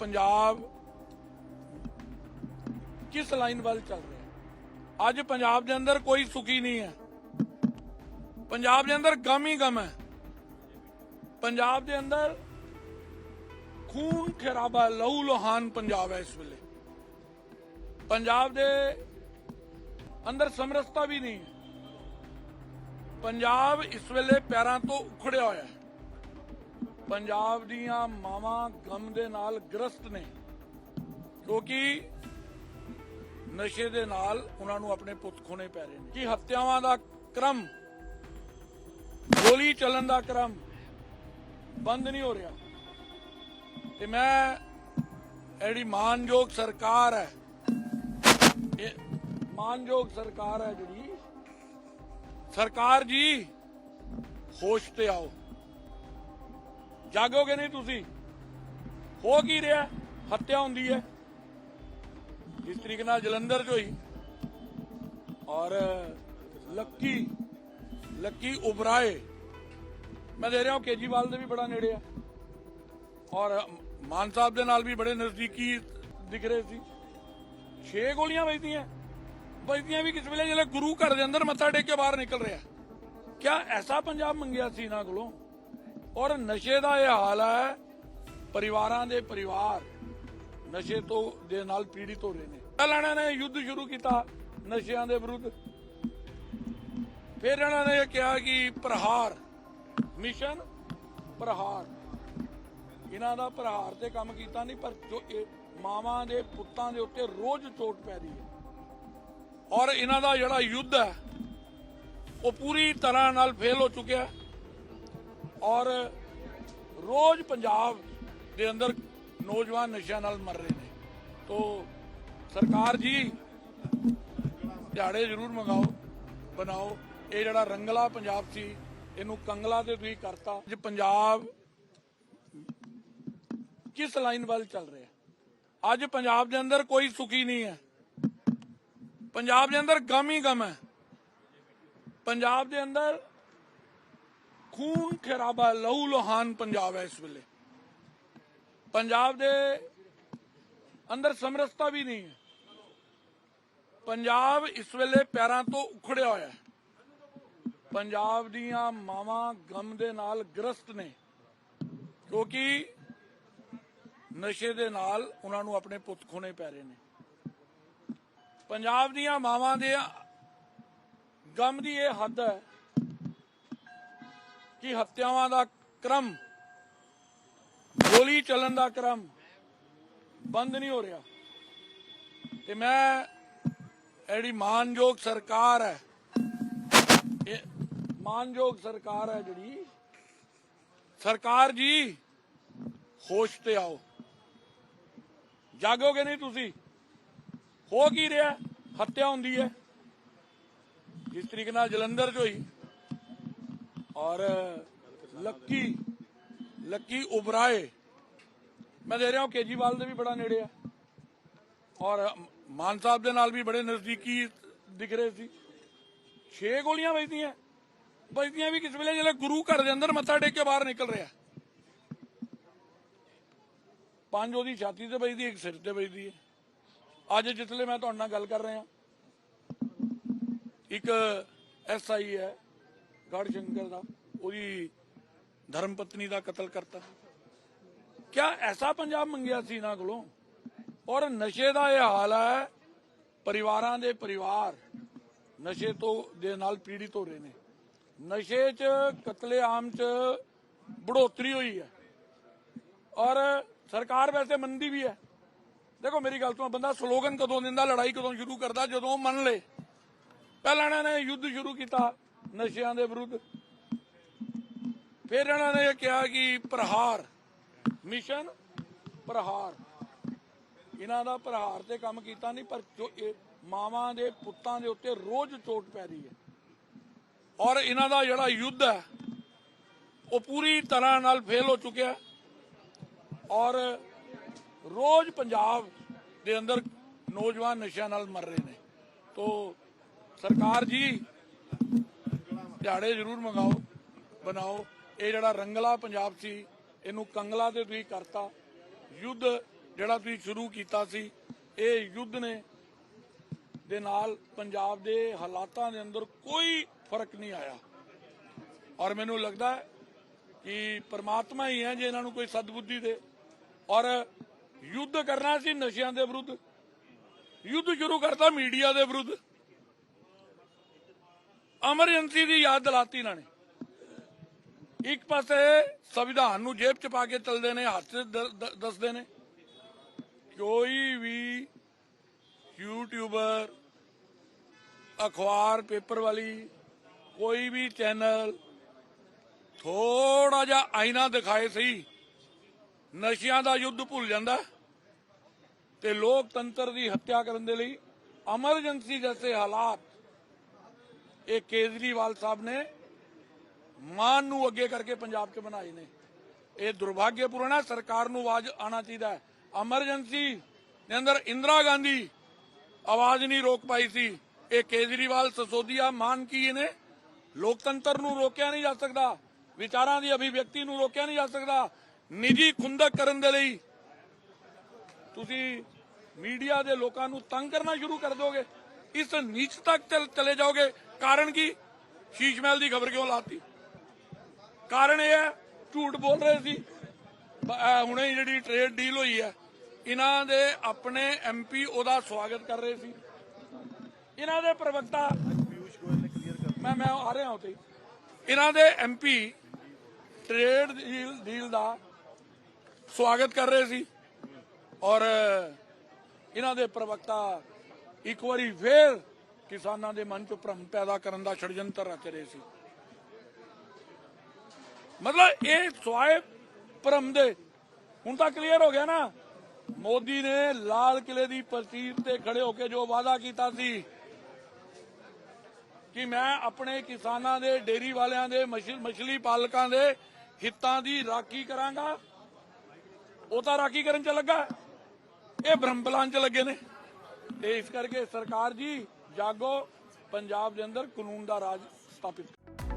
ਪੰਜਾਬ ਕਿਸ ਲਾਈਨ ਵੱਲ ਚੱਲ ਰਿਹਾ? ਅੱਜ ਪੰਜਾਬ ਦੇ ਅੰਦਰ ਕੋਈ ਸੁਖੀ ਨਹੀਂ ਹੈ। ਪੰਜਾਬ ਦੇ ਅੰਦਰ ਗਮ ਹੀ ਗਮ ਹੈ। ਪੰਜਾਬ ਦੇ ਅੰਦਰ ਖੂਨ ਖਰਾਬਾ ਲਹੂ ਲੋਹਾਨ ਪੰਜਾਬ ਹੈ ਇਸ ਵੇਲੇ। ਪੰਜਾਬ ਦੇ ਅੰਦਰ ਸਮਰਸਤਾ ਵੀ ਨਹੀਂ ਹੈ। ਪੰਜਾਬ ਇਸ ਵੇਲੇ ਪੈਰਾਂ ਤੋਂ ਉਖੜਿਆ ਹੋਇਆ ਹੈ। ਪੰਜਾਬ ਦੀਆਂ ਮਾਵਾਂ ਗਮ ਦੇ ਨਾਲ ਗ੍ਰਸਤ ਨੇ, ਕਿਉਂਕਿ ਨਸ਼ੇ ਦੇ ਨਾਲ ਉਹਨਾਂ ਨੂੰ ਆਪਣੇ ਪੁੱਤ ਖੋਣੇ ਪੈ ਰਹੇ ਨੇ। ਕਿ ਹੱਤਿਆਵਾਂ ਦਾ ਕ੍ਰਮ, ਗੋਲੀ ਚੱਲਣ ਦਾ ਕ੍ਰਮ ਬੰਦ ਨਹੀਂ ਹੋ ਰਿਹਾ? ਤੇ ਮੈਂ ਜਿਹੜੀ ਮਾਨਯੋਗ ਸਰਕਾਰ ਹੈ, ਇਹ ਮਾਨਯੋਗ ਸਰਕਾਰ ਹੈ ਜਿਹੜੀ, ਸਰਕਾਰ ਜੀ, ਹੋਸ਼ ਤੇ ਆਓ। ਜਾਗੋਗੇ ਨਹੀਂ ਤੁਸੀਂ? ਹੋ ਕੀ ਰਿਹਾ? ਹੱਤਿਆ ਹੁੰਦੀ ਹੈ। ਜਿਸ ਤਰੀਕੇ ਨਾਲ ਜਲੰਧਰ 'ਚ ਹੋਈ ਔਰ ਲੱਕੀ ਲੱਕੀ ਉਬਰਾਏ। ਮੈਂ ਦੇ ਰਿਹਾ ਹਾਂ ਕੇਜੀਵਾਲ ਦੇ ਵੀ ਬੜਾ ਨੇੜੇ ਆ। ਔਰ ਮਾਨ ਸਾਹਿਬ ਦੇ ਨਾਲ ਵੀ ਬੜੇ ਨਜ਼ਦੀਕੀ ਦਿਖ ਰਹੇ ਸੀ। ਛੇ ਗੋਲੀਆਂ ਵੱਜਦੀਆਂ। ਵੱਜਦੀਆਂ ਵੀ ਕਿਸ ਵੇਲੇ? ਜਿਹੜੇ ਗੁਰੂ ਘਰ ਦੇ ਅੰਦਰ ਮੱਥਾ ਟੇਕ ਕੇ ਬਾਹਰ ਨਿਕਲ ਰਿਹਾ। ਕਿਆ ਐਸਾ ਪੰਜਾਬ ਮੰਗਿਆ ਸੀ ਇਹਨਾਂ ਕੋਲੋਂ? ਔਰ ਨਸ਼ੇ ਦਾ ਇਹ ਹਾਲ ਹੈ, ਪਰਿਵਾਰਾਂ ਦੇ ਪਰਿਵਾਰ ਨਸ਼ੇ ਤੋਂ ਦੇ ਨਾਲ ਪੀੜਿਤ ਹੋ ਰਹੇ ਨੇ। ਪਹਿਲਾਂ ਇਹਨਾਂ ਨੇ ਯੁੱਧ ਸ਼ੁਰੂ ਕੀਤਾ ਨਸ਼ਿਆਂ ਦੇ ਵਿਰੁੱਧ। ਫਿਰ ਇਹਨਾਂ ਨੇ ਕਿਹਾ ਕਿ ਪ੍ਰਹਾਰ, ਮਿਸ਼ਨ ਪ੍ਰਹਾਰ। ਇਹਨਾਂ ਦਾ ਪ੍ਰਹਾਰ ਤੇ ਕੰਮ ਕੀਤਾ ਨਹੀਂ, ਪਰ ਜੋ ਮਾਵਾਂ ਦੇ ਪੁੱਤਾਂ ਦੇ ਉੱਤੇ ਰੋਜ਼ ਚੋਟ ਪੈ ਰਹੀ ਹੈ। ਔਰ ਇਹਨਾਂ ਦਾ ਜਿਹੜਾ ਯੁੱਧ ਹੈ, ਉਹ ਪੂਰੀ ਤਰ੍ਹਾਂ ਨਾਲ ਫੇਲ ਹੋ ਚੁੱਕਿਆ ਔਰ ਰੋਜ਼ ਪੰਜਾਬ ਦੇ ਅੰਦਰ ਨੌਜਵਾਨ ਨਸ਼ਿਆਂ ਨਾਲ ਮਰ ਰਹੇ ਨੇ। ਤੋ ਸਰਕਾਰ ਜੀ ਝਾੜੇ ਜ਼ਰੂਰ ਮੰਗਾਓ, ਬਣਾਓ। ਇਹ ਜਿਹੜਾ ਰੰਗਲਾ ਪੰਜਾਬ ਸੀ, ਇਹਨੂੰ ਕੰਗਲਾ ਤੇ ਤੁਸੀਂ ਕਰਤਾ। ਜੇ ਪੰਜਾਬ ਕਿਸ ਲਾਈਨ ਵੱਲ ਚੱਲ ਰਿਹਾ? ਅੱਜ ਪੰਜਾਬ ਦੇ ਅੰਦਰ ਕੋਈ ਸੁਖੀ ਨਹੀਂ ਹੈ। ਪੰਜਾਬ ਦੇ ਅੰਦਰ ਗਮ ਹੀ ਗਮ ਹੈ। ਪੰਜਾਬ ਦੇ ਅੰਦਰ ਖੂਨ ਖਰਾਬਾ ਲਹੂ ਲੋਹਾਨ ਪੰਜਾਬ ਹੈ ਇਸ ਵੇਲੇ। ਪੰਜਾਬ ਦੇ ਅੰਦਰ ਸਮਰਸਤਾ ਵੀ ਨਹੀਂ ਹੈ। ਪੰਜਾਬ ਇਸ ਵੇਲੇ ਪੈਰਾਂ ਤੋਂ ਉਖੜਿਆ ਹੋਇਆ ਹੈ। ਪੰਜਾਬ ਦੀਆਂ ਮਾਵਾਂ ਗਮ ਦੇ ਨਾਲ ਗ੍ਰਸਤ ਨੇ, ਕਿਉਂਕਿ ਨਸ਼ੇ ਦੇ ਨਾਲ ਉਹਨਾਂ ਨੂੰ ਆਪਣੇ ਪੁੱਤ ਖੋਣੇ ਪੈ ਰਹੇ ਨੇ। ਪੰਜਾਬ ਦੀਆਂ ਮਾਵਾਂ ਦੇ ਗਮ ਦੀ ਇਹ ਹੱਦ ਹੈ ਕਿ ਹੱਤਿਆਵਾਂ ਦਾ ਕ੍ਰਮ, ਗੋਲੀ ਚੱਲਣ ਦਾ ਕ੍ਰਮ ਬੰਦ ਨਹੀਂ ਹੋ ਰਿਹਾ। ਤੇ ਮੈਂ ਜਿਹੜੀ ਮਾਨਯੋਗ ਸਰਕਾਰ ਹੈ, ਇਹ ਮਾਨਯੋਗ ਸਰਕਾਰ ਹੈ ਜਿਹੜੀ, ਸਰਕਾਰ ਜੀ, ਹੋਸ਼ ਤੇ ਆਓ। ਜਾਗੋਗੇ ਨਹੀਂ ਤੁਸੀਂ? ਹੋ ਕੀ ਰਿਹਾ? ਹੱਤਿਆ ਹੁੰਦੀ ਹੈ। ਜਿਸ ਤਰੀਕੇ ਨਾਲ ਜਲੰਧਰ 'ਚ ਹੋਈ ਔਰ ਲੱਕੀ ਲੱਕੀ ਉਬਰਾਏ। ਮੈਂ ਦੇ ਰਿਹਾ ਹਾਂ ਕੇਜੀਵਾਲ ਦੇ ਵੀ ਬੜਾ ਨੇੜੇ ਆ। ਔਰ ਮਾਨ ਸਾਹਿਬ ਦੇ ਨਾਲ ਵੀ ਬੜੇ ਨਜ਼ਦੀਕੀ ਦਿਖ ਰਹੇ ਸੀ। ਛੇ ਗੋਲੀਆਂ ਵੱਜਦੀਆਂ। ਵੱਜਦੀਆਂ ਵੀ ਕਿਸ ਵੇਲੇ? ਜਿਹੜੇ ਗੁਰੂ ਘਰ ਦੇ ਅੰਦਰ ਮੱਥਾ ਟੇਕ ਕੇ ਬਾਹਰ ਨਿਕਲ ਰਿਹਾ। ਪੰਜ ਉਹਦੀ ਛਾਤੀ ਤੇ ਵੱਜਦੀ, ਇੱਕ ਸਿਰ ਤੇ ਵੱਜਦੀ ਹੈ। ਅੱਜ ਜਿਸਲੇ ਮੈਂ ਤੁਹਾਡੇ ਨਾਲ ਗੱਲ ਕਰ ਰਿਹਾ। ਇੱਕ ਐਸਆਈ ਹੈ। ਗੜ ਸ਼ੰਕਰ ਦਾ, ਉਹਦੀ ਧਰਮ ਪਤਨੀ ਦਾ ਕਤਲ ਕਰਤਾ। ਕਿਆ ਐਸਾ ਪੰਜਾਬ ਮੰਗਿਆ ਸੀ ਇਹਨਾਂ ਕੋਲੋਂ? ਔਰ ਨਸ਼ੇ ਦਾ ਇਹ ਹਾਲ ਹੈ, ਪਰਿਵਾਰਾਂ ਦੇ ਪਰਿਵਾਰ ਨਸ਼ੇ ਤੋਂ, ਦੇ ਨਾਲ ਪੀੜਿਤ ਹੋ ਰਹੇ ਨੇ। ਨਸ਼ੇ 'ਚ, ਕਤਲੇਆਮ 'ਚ ਬੜੋਤਰੀ ਹੋਈ ਹੈ। ਔਰ ਸਰਕਾਰ ਵੈਸੇ ਮੰਨਦੀ ਵੀ ਹੈ। ਦੇਖੋ, ਮੇਰੀ ਗੱਲ ਤੋਂ ਬੰਦਾ ਸਲੋਗਨ ਕਦੋਂ ਦਿੰਦਾ, ਲੜਾਈ ਕਦੋਂ ਸ਼ੁਰੂ ਕਰਦਾ, ਜਦੋਂ ਮੰਨ ਲੇ। ਪਹਿਲਾਂ ਇਹਨਾਂ ਨੇ ਯੁੱਧ ਸ਼ੁਰੂ ਕੀਤਾ। ਨਸ਼ਿਆਂ ਦੇ ਵਿਰੁੱਧ। ਫਿਰ ਇਹਨਾਂ ਨੇ ਕਿਹਾ ਕਿ ਪ੍ਰਹਾਰ, ਮਿਸ਼ਨ ਪ੍ਰਹਾਰ। ਇਹਨਾਂ ਦਾ ਪ੍ਰਹਾਰ ਤੇ ਕੰਮ ਕੀਤਾ ਨਹੀਂ, ਪਰ ਮਾਵਾਂ ਦੇ ਪੁੱਤਾਂ ਦੇ ਉੱਤੇ ਰੋਜ਼ ਚੋਟ ਪੈ ਰਹੀ ਹੈ। ਔਰ ਇਹਨਾਂ ਦਾ ਜਿਹੜਾ ਯੁੱਧ ਹੈ, ਉਹ ਪੂਰੀ ਤਰ੍ਹਾਂ ਨਾਲ ਫੇਲ ਹੋ ਚੁੱਕਿਆ ਔਰ ਰੋਜ਼ ਪੰਜਾਬ ਦੇ ਅੰਦਰ ਨੌਜਵਾਨ ਨਸ਼ਿਆਂ ਨਾਲ ਮਰ ਰਹੇ ਨੇ। ਤੋ ਸਰਕਾਰ ਜੀ ਦਿਹਾੜੇ ਜ਼ਰੂਰ ਮੰਗਾਓ, ਬਣਾਓ। ਇਹ ਜਿਹੜਾ ਰੰਗਲਾ ਪੰਜਾਬ ਸੀ, ਇਹਨੂੰ ਕੰਗਲਾ ਤੇ ਤੁਸੀਂ ਕਰਤਾ। ਯੁੱਧ ਜਿਹੜਾ ਤੁਸੀਂ ਸ਼ੁਰੂ ਕੀਤਾ ਸੀ, ਇਹ ਯੁੱਧ ਨੇ ਦੇ ਨਾਲ ਪੰਜਾਬ ਦੇ ਹਾਲਾਤਾਂ ਦੇ ਅੰਦਰ ਕੋਈ ਫ਼ਰਕ ਨਹੀਂ ਆਇਆ। ਔਰ ਮੈਨੂੰ ਲੱਗਦਾ ਕਿ ਪਰਮਾਤਮਾ ਹੀ ਹੈ ਜੇ ਇਹਨਾਂ ਨੂੰ ਕੋਈ ਸਦਬੁੱਧੀ ਦੇ। ਔਰ ਯੁੱਧ ਕਰਨਾ ਸੀ ਨਸ਼ਿਆਂ ਦੇ ਵਿਰੁੱਧ, ਯੁੱਧ ਸ਼ੁਰੂ ਕਰਤਾ ਮੀਡੀਆ ਦੇ ਵਿਰੁੱਧ। ਐਮਰਜੈਂਸੀ ਦੀ ਯਾਦ ਦਿਲਾਤੀ ਇਹਨਾਂ ਨੇ। ਇੱਕ ਪਾਸੇ ਸੰਵਿਧਾਨ ਨੂੰ ਜੇਬ ਚ ਪਾ ਕੇ ਚੱਲਦੇ ਨੇ, ਹੱਥ ਦੱਸਦੇ ਨੇ। ਕੋਈ ਵੀ ਯੂਟਿਊਬਰ ਅਖਬਾਰ, ਪੇਪਰ ਵਾਲੀ, ਕੋਈ ਵੀ ਚੈਨਲ ਥੋੜਾ ਜਿਹਾ ਆਇਨਾ ਦਿਖਾਏ ਸਹੀ ਨਸ਼ਿਆਂ ਦਾ ਯੁੱਧ ਭੁੱਲ ਜਾਂਦਾ ਤੇ ਲੋਕਤੰਤਰ ਦੀ ਹੱਤਿਆ ਕਰਨ ਦੇ ਲਈ ਐਮਰਜੈਂਸੀ ਜੈਸੇ ਹਾਲਾਤ ਇਹ ਕੇਜਰੀਵਾਲ ਸਾਹਿਬ ਨੇ ਮਾਨ ਨੂੰ ਅੱਗੇ ਕਰਕੇ ਪੰਜਾਬ 'ਚ ਬਣਾਏ ਨੇ। ਇਹ ਦੁਰਭਾਗਿਅਪੂਰਨ ਹੈ, ਸਰਕਾਰ ਨੂੰ ਆਵਾਜ਼ ਆਣਾ ਚਾਹੀਦਾ ਹੈ। ਐਮਰਜੈਂਸੀ ਦੇ ਅੰਦਰ ਇੰਦਰਾ ਗਾਂਧੀ ਆਵਾਜ਼ ਨਹੀਂ ਰੋਕ ਪਾਈ ਸੀ। ਇਹ ਕੇਜਰੀਵਾਲ ਸਸੋਦੀਆ ਮਾਨ ਕੀ ਨੇ? ਲੋਕਤੰਤਰ ਨੂੰ ਰੋਕਿਆ ਨਹੀਂ ਜਾ ਸਕਦਾ। ਵਿਚਾਰਾਂ ਦੀ ਅਭਿਵਿਅਕਤੀ ਨੂੰ ਰੋਕਿਆ ਨਹੀਂ ਜਾ ਸਕਦਾ। ਨਿੱਜੀ ਖੁੰਦਕ ਕਰਨ ਦੇ ਲਈ ਤੁਸੀਂ ਮੀਡੀਆ ਦੇ ਲੋਕਾਂ ਨੂੰ ਤੰਗ ਕਰਨਾ ਸ਼ੁਰੂ ਕਰ ਦੋਗੇ ਇਸ ਨੀਚ ਤੱਕ ਚਲੇ ਜਾਓਗੇ। ਕਾਰਨ ਕੀ? ਸ਼ੀਸ਼ ਮਹਿਲ ਦੀ ਖਬਰ ਕਿਉਂ ਲਾਤੀ? ਕਾਰਨ ਇਹ ਹੈ, ਝੂਠ ਬੋਲ ਰਹੇ ਸੀ। ਹੁਣੇ ਜਿਹੜੀ ਟ੍ਰੇਡ ਡੀਲ ਹੋਈ ਹੈ, ਇਹਨਾਂ ਦੇ ਆਪਣੇ ਐਮਪੀ ਉਹਦਾ ਸਵਾਗਤ ਕਰ ਰਹੇ ਸੀ। ਇਹਨਾਂ ਦੇ ਪ੍ਰਵਕਤਾ, ਮੈਂ ਮੈਂ ਆ ਰਿਹਾ ਉੱਥੇ। ਇਹਨਾਂ ਦੇ ਐਮਪੀ ਟ੍ਰੇਡ ਡੀਲ ਡੀਲ ਦਾ ਸਵਾਗਤ ਕਰ ਰਹੇ ਸੀ ਔਰ ਇਹਨਾਂ ਦੇ ਪ੍ਰਵਕਤਾ ਇੱਕ ਵਾਰੀ ਫੇਰ ਕਿਸਾਨਾਂ ਦੇ ਮਨ 'ਚ ਭ੍ਰਮ ਪੈਦਾ ਕਰਨ ਦਾ ਛੜਯੰਤਰ ਰਚ ਰਹੇ ਸੀ। ਮਤਲਬ ਇਹ ਸਵਾਏ ਭ੍ਰਮ ਦੇ, ਹੁਣ ਤਾਂ ਕਲੀਅਰ ਹੋ ਗਿਆ ਨਾ। ਮੋਦੀ ਨੇ ਲਾਲ ਕਿਲੇ ਦੀ ਪ੍ਰਤੀਕ ਤੇ ਖੜੇ ਹੋ ਕੇ ਜੋ ਵਾਅਦਾ ਕੀਤਾ ਸੀ ਕਿ ਮੈਂ ਆਪਣੇ ਕਿਸਾਨਾਂ ਦੇ, ਡੇਰੀ ਵਾਲਿਆਂ ਦੇ ਮਛਲੀ ਪਾਲਕਾਂ ਦੇ ਹਿੱਤਾਂ ਦੀ ਰਾਖੀ ਕਰਾਂਗਾ। ਉਹ ਤਾਂ ਰਾਖੀ ਕਰਨ ਚ ਲੱਗਾ। ਇਹ ਭ੍ਰਮਪਲਾਨ ਚ ਲੱਗੇ ਨੇ। ਤੇ ਇਸ ਕਰਕੇ ਸਰਕਾਰ ਜੀ ਜਾਗੋ ਪੰਜਾਬ ਦੇ ਅੰਦਰ ਕਾਨੂੰਨ ਦਾ ਰਾਜ ਸਥਾਪਿਤ ਕਰੋ।